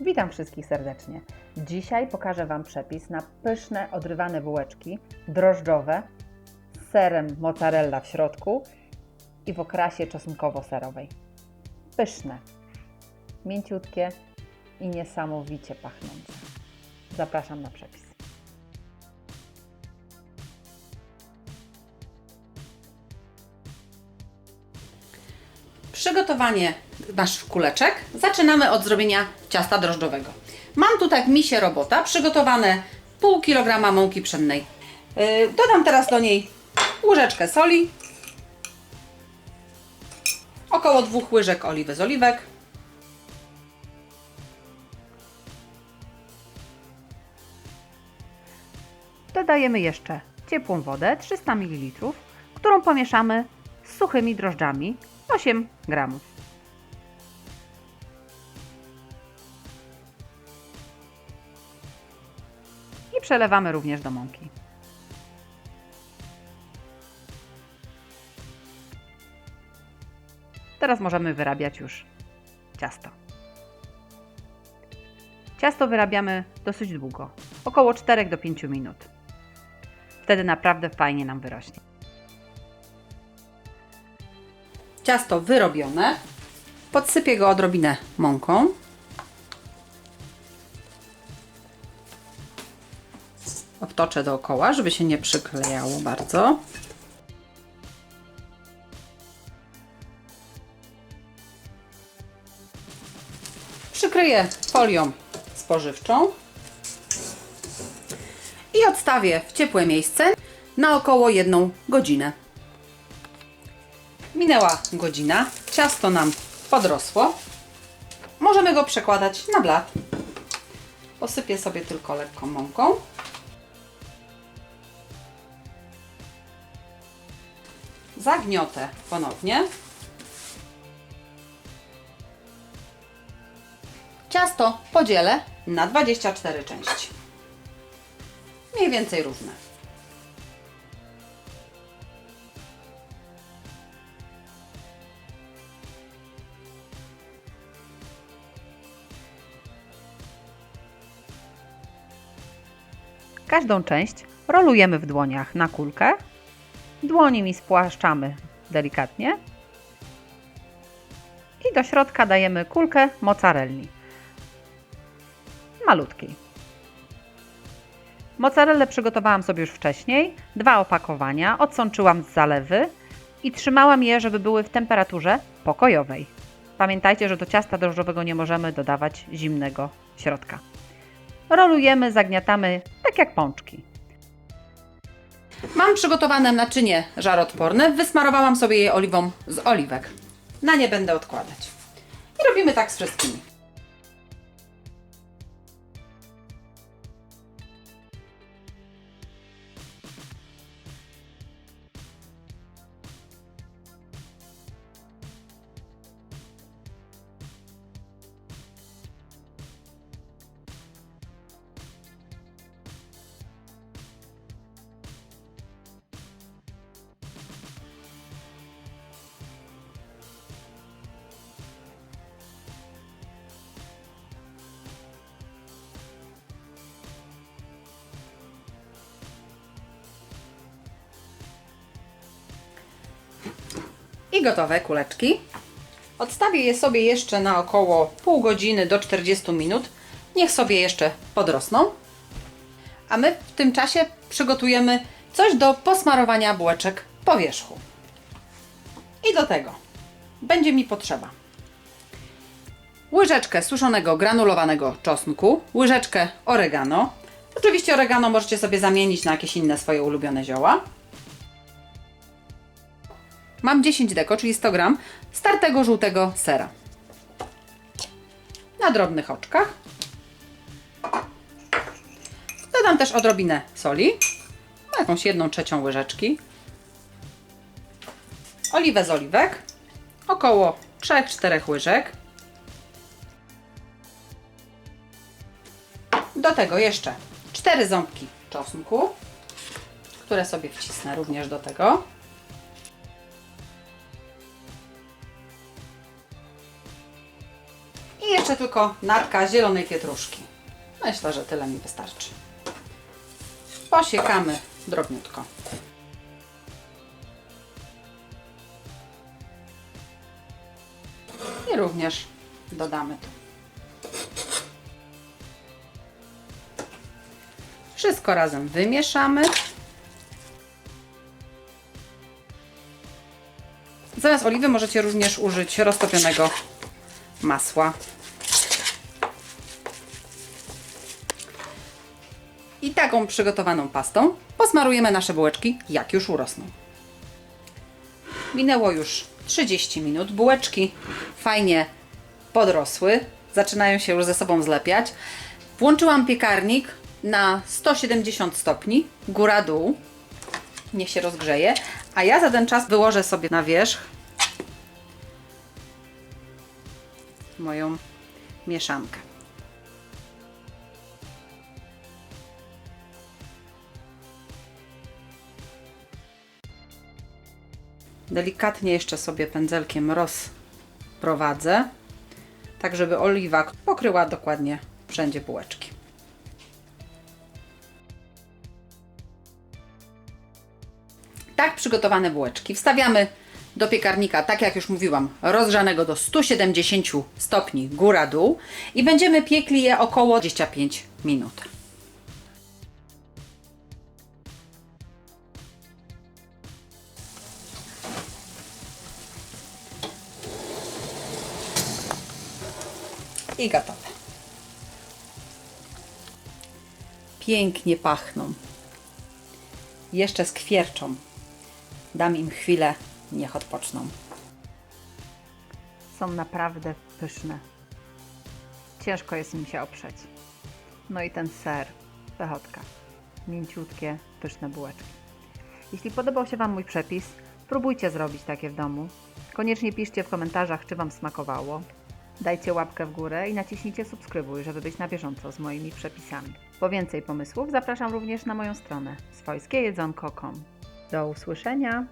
Witam wszystkich serdecznie. Dzisiaj pokażę Wam przepis na pyszne, odrywane bułeczki drożdżowe z serem mozzarella w środku i w okrasie czosnkowo-serowej. Pyszne, mięciutkie i niesamowicie pachnące. Zapraszam na przepis. Przygotowanie naszych kuleczek zaczynamy od zrobienia ciasta drożdżowego. Mam tutaj w misie robota, przygotowane pół kilograma mąki pszennej. Yy, Dodam teraz do niej łyżeczkę soli, około dwóch łyżek oliwy z oliwek, Dodajemy jeszcze ciepłą wodę 300 ml, którą pomieszamy z suchymi drożdżami 8 gramów. Przelewamy również do mąki. Teraz możemy wyrabiać już ciasto. Ciasto wyrabiamy dosyć długo, około 4 do 5 minut. Wtedy naprawdę fajnie nam wyrośnie. ciasto wyrobione. Podsypię go odrobinę mąką. Obtoczę dookoła, żeby się nie przyklejało bardzo. Przykryję folią spożywczą i odstawię w ciepłe miejsce na około jedną godzinę. Minęła godzina, ciasto nam podrosło. Możemy go przekładać na blat. Posypię sobie tylko lekką mąką. Zagniotę ponownie. Ciasto podzielę na 24 części. Mniej więcej równe. Każdą część rolujemy w dłoniach na kulkę. Dłoni mi spłaszczamy delikatnie. I do środka dajemy kulkę mozzarelli. Malutkiej. Mozzarellę przygotowałam sobie już wcześniej. Dwa opakowania. Odsączyłam z zalewy i trzymałam je, żeby były w temperaturze pokojowej. Pamiętajcie, że do ciasta drożdżowego nie możemy dodawać zimnego środka. Rolujemy, zagniatamy tak jak pączki. Mam przygotowane naczynie żaroodporne. Wysmarowałam sobie je oliwą z oliwek. Na nie będę odkładać. I robimy tak z wszystkimi. I gotowe kuleczki. Odstawię je sobie jeszcze na około pół godziny do 40 minut. Niech sobie jeszcze podrosną. A my w tym czasie przygotujemy coś do posmarowania bułeczek po wierzchu. I do tego będzie mi potrzeba łyżeczkę suszonego granulowanego czosnku, łyżeczkę oregano. Oczywiście oregano możecie sobie zamienić na jakieś inne swoje ulubione zioła. Mam 10 deko, czyli 100 gram startego żółtego sera. Na drobnych oczkach. Dodam też odrobinę soli, jakąś jedną trzecią łyżeczki. Oliwę z oliwek, około 3-4 łyżek. Do tego jeszcze 4 ząbki czosnku, które sobie wcisnę również do tego. Jeszcze tylko natka zielonej pietruszki. Myślę, że tyle mi wystarczy. Posiekamy drobniutko. I również dodamy to. Wszystko razem wymieszamy. Zamiast oliwy możecie również użyć roztopionego masła. I taką przygotowaną pastą posmarujemy nasze bułeczki, jak już urosną. Minęło już 30 minut. Bułeczki fajnie podrosły, zaczynają się już ze sobą zlepiać. Włączyłam piekarnik na 170 stopni, góra-dół. Niech się rozgrzeje. A ja za ten czas wyłożę sobie na wierzch moją mieszankę. Delikatnie jeszcze sobie pędzelkiem rozprowadzę, tak żeby oliwa pokryła dokładnie wszędzie bułeczki. Tak przygotowane bułeczki wstawiamy do piekarnika, tak jak już mówiłam, rozgrzanego do 170 stopni góra-dół i będziemy piekli je około 25 minut. I gotowe. Pięknie pachną. Jeszcze skwierczą. Dam im chwilę, niech odpoczną. Są naprawdę pyszne. Ciężko jest im się oprzeć. No i ten ser, pechotka. Mięciutkie, pyszne bułeczki. Jeśli podobał się Wam mój przepis, spróbujcie zrobić takie w domu. Koniecznie piszcie w komentarzach, czy Wam smakowało. Dajcie łapkę w górę i naciśnijcie subskrybuj, żeby być na bieżąco z moimi przepisami. Po więcej pomysłów zapraszam również na moją stronę swojskiejedzonko.com. Do usłyszenia!